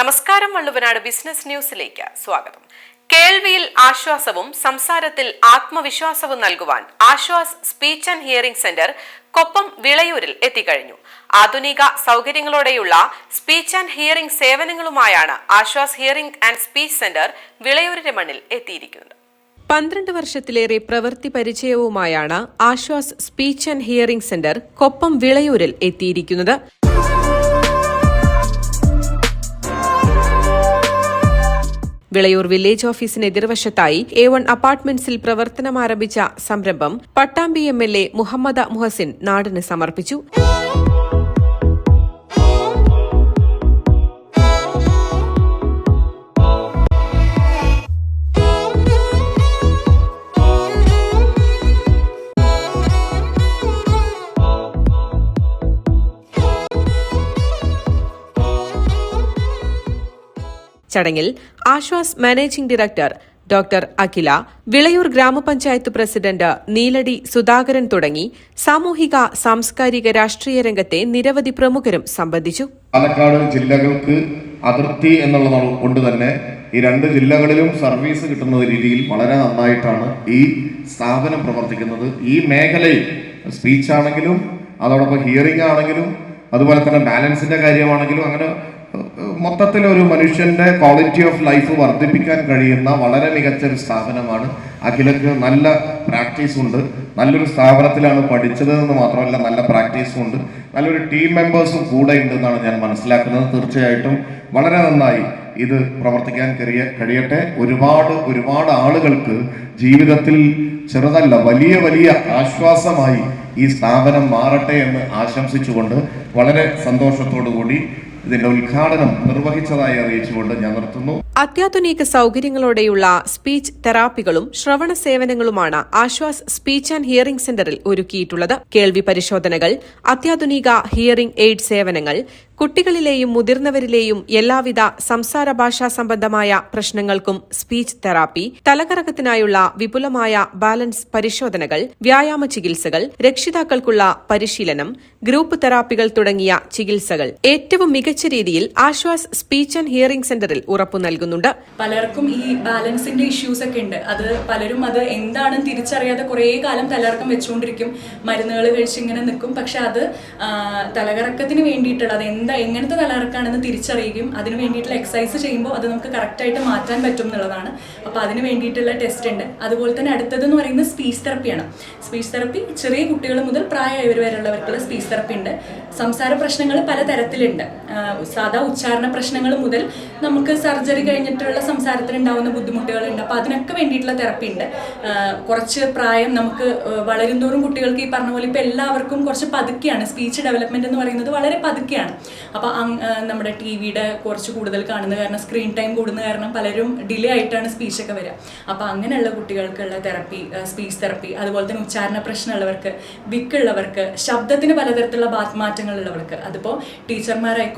നമസ്കാരം വള്ളുവനാട് ബിസിനസ് ന്യൂസിലേക്ക് സ്വാഗതം. കേൾവിയിൽ ആശ്വാസവും സംസാരത്തിൽ ആത്മവിശ്വാസവും നൽകുവാൻ Aashwas speech and hearing centre Koppam വിളയൂരിൽ എത്തിക്കഴിഞ്ഞു. ആധുനിക സൗകര്യങ്ങളോടെയുള്ള speech and hearing സേവനങ്ങളുമായാണ് Aashwas hearing and speech centre വിളയൂരിന്റെ മണ്ണിൽ എത്തിയിരിക്കുന്നത്. പന്ത്രണ്ട് വർഷത്തിലേറെ പ്രവൃത്തി പരിചയവുമായാണ് Aashwas speech and hearing centre Koppam വിളയൂരിൽ എത്തിയിരിക്കുന്നത്. വിളയൂർ വില്ലേജ് ഓഫീസിന് എതിർവശത്തായി എ വൺ അപ്പാർട്ട്മെന്റ്സിൽ പ്രവർത്തനമാരംഭിച്ച സംരംഭം Pattambi M L A Muhammed Muhsin നാടിന് സമർപ്പിച്ചു. ചടങ്ങിൽ Aashwas managing director doctor Akhila Vilayur ഗ്രാമപഞ്ചായത്ത് പ്രസിഡന്റ് നീലടി സുധാകരൻ തുടങ്ങി സാമൂഹിക സാംസ്കാരിക രാഷ്ട്രീയ രംഗത്തെ നിരവധി പ്രമുഖരും സംബന്ധിച്ചു. പാലക്കാട് ജില്ലകൾക്ക് അതിർത്തി എന്നുള്ളത് കൊണ്ട് തന്നെ ഈ രണ്ട് ജില്ലകളിലും സർവീസ് കിട്ടുന്ന രീതിയിൽ വളരെ നന്നായിട്ടാണ് ഈ സ്ഥാപനം പ്രവർത്തിക്കുന്നത്. ഈ മേഖലയിൽ സ്പീച്ച് ആണെങ്കിലും അതോടൊപ്പം ഹിയറിംഗ് ആണെങ്കിലും അതുപോലെ തന്നെ ബാലൻസിന്റെ കാര്യമാണെങ്കിലും അങ്ങനെ മൊത്തത്തിൽ ഒരു മനുഷ്യന്റെ ക്വാളിറ്റി ഓഫ് ലൈഫ് വർദ്ധിപ്പിക്കാൻ കഴിയുന്ന വളരെ മികച്ച ഒരു സ്ഥാപനമാണ് അഖിലക്ക് നല്ല പ്രാക്ടീസ് ഉണ്ട്. നല്ലൊരു സ്ഥാപനത്തിലാണ് പഠിച്ചത് എന്ന് മാത്രമല്ല നല്ല പ്രാക്ടീസും ഉണ്ട്. നല്ലൊരു ടീം മെമ്പേഴ്സും കൂടെ ഉണ്ടെന്നാണ് ഞാൻ മനസ്സിലാക്കുന്നത്. തീർച്ചയായിട്ടും വളരെ നന്നായി ഇത് പ്രവർത്തിക്കാൻ കഴിയ കഴിയട്ടെ. ഒരുപാട് ഒരുപാട് ആളുകൾക്ക് ജീവിതത്തിൽ ചെറുതല്ല വലിയ വലിയ ആശ്വാസമായി ഈ സ്ഥാപനം മാറട്ടെ എന്ന് ആശംസിച്ചുകൊണ്ട് വളരെ സന്തോഷത്തോടു കൂടി ഇതിന്റെ ഉദ്ഘാടനം നിർവഹിച്ചതായി അറിയിച്ചുകൊണ്ട് ഞാൻ നിർത്തുന്നു. അത്യാധുനിക സൗകര്യങ്ങളോടെയുള്ള സ്പീച്ച് തെറാപ്പികളും ശ്രവണ സേവനങ്ങളുമാണ് ആശ്വാസ് സ്പീച്ച് ആൻഡ് ഹിയറിംഗ് സെന്ററിൽ ഒരുക്കിയിട്ടുള്ളത്. കേൾവി പരിശോധനകൾ അത്യാധുനിക ഹിയറിംഗ് എയ്ഡ് സേവനങ്ങൾ കുട്ടികളിലെയും മുതിർന്നവരിലെയും എല്ലാവിധ സംസാര ഭാഷാ സംബന്ധമായ പ്രശ്നങ്ങൾക്കും സ്പീച്ച് തെറാപ്പി തലകറക്കത്തിനായുള്ള വിപുലമായ ബാലൻസ് പരിശോധനകൾ വ്യായാമ ചികിത്സകൾ രക്ഷിതാക്കൾക്കുള്ള പരിശീലനം ഗ്രൂപ്പ് തെറാപ്പികൾ തുടങ്ങിയ ചികിത്സകൾ. ഏറ്റവും മികച്ച രീതിയിൽ ആശ്വാസ് സ്പീച്ച് ആൻഡ് ഹിയറിംഗ് സെന്ററിൽ ഉറപ്പു നൽകുന്നുണ്ട്. പലർക്കും ഈ ബാലൻസിന്റെ ഇഷ്യൂസ് ഒക്കെ ഉണ്ട്. അത് പലരും അത് എന്താണെന്ന് തിരിച്ചറിയാതെ കുറേ കാലം തലകറക്കം വെച്ചുകൊണ്ടിരിക്കും. മരുന്നുകൾ കഴിച്ച് ഇങ്ങനെ നിൽക്കും. പക്ഷെ അത് തലകറക്കത്തിന് വേണ്ടിയിട്ടുള്ള അത് എന്താ എങ്ങനത്തെ തലകറക്കാണെന്ന് തിരിച്ചറിയുകയും അതിന് വേണ്ടിയിട്ടുള്ള എക്സസൈസ് ചെയ്യുമ്പോൾ അത് നമുക്ക് കറക്റ്റായിട്ട് മാറ്റാൻ പറ്റും എന്നുള്ളതാണ്. അപ്പോൾ അതിന് വേണ്ടിയിട്ടുള്ള ടെസ്റ്റ് ഉണ്ട്. അതുപോലെ തന്നെ അടുത്തതെന്ന് പറയുന്നത് സ്പീച്ച് തെറപ്പിയാണ് സ്പീച്ച് തെറപ്പി ചെറിയ കുട്ടികൾ മുതൽ പ്രായമായവർ വരെയുള്ളവർക്കുള്ള സ്പീച്ച് തെറപ്പി ഉണ്ട്. സംസാര പ്രശ്നങ്ങൾ പല തരത്തിലുണ്ട് ആ, സാധാ ഉച്ചാരണ പ്രശ്നങ്ങൾ മുതൽ നമുക്ക് സർജറി കഴിഞ്ഞിട്ടുള്ള സംസാരത്തിൽ ഉണ്ടാകുന്ന ബുദ്ധിമുട്ടുകളുണ്ട്. അപ്പോൾ അതിനൊക്കെ വേണ്ടിയിട്ടുള്ള തെറപ്പി ഉണ്ട്. കുറച്ച് പ്രായം നമുക്ക് വളരുന്തോറും വളരും തോറും കുട്ടികൾക്ക് ഈ പറഞ്ഞ പോലെ ഇപ്പോൾ എല്ലാവർക്കും കുറച്ച് പതുക്കെയാണ്. സ്പീച്ച് ഡെവലപ്മെന്റ് എന്ന് പറയുന്നത് വളരെ പതുക്കെയാണ്. അപ്പോൾ നമ്മുടെ ടി വിയുടെ കുറച്ച് കൂടുതൽ കാണുന്ന കാരണം സ്ക്രീൻ ടൈം കൂടുന്ന കാരണം പലരും ഡിലേ ആയിട്ടാണ് സ്പീച്ചൊക്കെ വരിക. അപ്പോൾ അങ്ങനെയുള്ള കുട്ടികൾക്കുള്ള തെറപ്പി സ്പീച്ച് തെറപ്പി അതുപോലെ തന്നെ ഉച്ചാരണ പ്രശ്നമുള്ളവർക്ക് വിക്കുള്ളവർക്ക് ശബ്ദത്തിന് പലതരത്തിലുള്ള മാറ്റങ്ങളുള്ളവർക്ക് അതിപ്പോൾ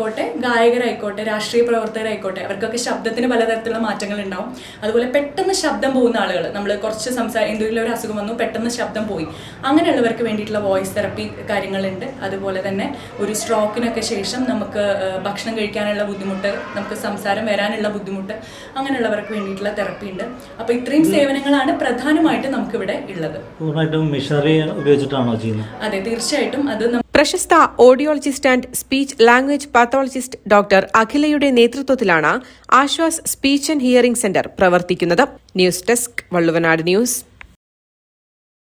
ടീച്ചർമാരായിക്കോട്ടെ ഗായകരായിക്കോട്ടെ രാഷ്ട്രീയ പ്രവർത്തകരായിക്കോട്ടെ അവർക്കൊക്കെ ശബ്ദത്തിന് പലതരത്തിലുള്ള മാറ്റങ്ങൾ ഉണ്ടാവും. അതുപോലെ പെട്ടെന്ന് ശബ്ദം പോകുന്ന ആളുകൾ നമ്മൾ കുറച്ച് സംസാരം എന്തെങ്കിലും ഒരു അസുഖം വന്നു പെട്ടെന്ന് ശബ്ദം പോയി. അങ്ങനെയുള്ളവർക്ക് വേണ്ടിയിട്ടുള്ള വോയിസ് തെറപ്പി കാര്യങ്ങളുണ്ട്. അതുപോലെ തന്നെ ഒരു സ്ട്രോക്കിനൊക്കെ ശേഷം നമുക്ക് ഭക്ഷണം കഴിക്കാനുള്ള ബുദ്ധിമുട്ട് നമുക്ക് സംസാരം വരാനുള്ള ബുദ്ധിമുട്ട് അങ്ങനെയുള്ളവർക്ക് വേണ്ടിയിട്ടുള്ള തെറപ്പി ഉണ്ട്. അപ്പോൾ ഇത്രയും സേവനങ്ങളാണ് പ്രധാനമായിട്ട് നമുക്കിവിടെ ഉള്ളത്. പൂർണമായിട്ടും മിഷറി ഉപയോഗിച്ചിട്ടാണോ ചെയ്യുന്നത്? അതെ തീർച്ചയായിട്ടും അത് പ്രശസ്ത audiologist and speech language pathologist doctor അഖിലയുടെ നേതൃത്വത്തിലാണ് Aashwas speech and hearing centre പ്രവർത്തിക്കുന്നത്. News desk Valluvanad news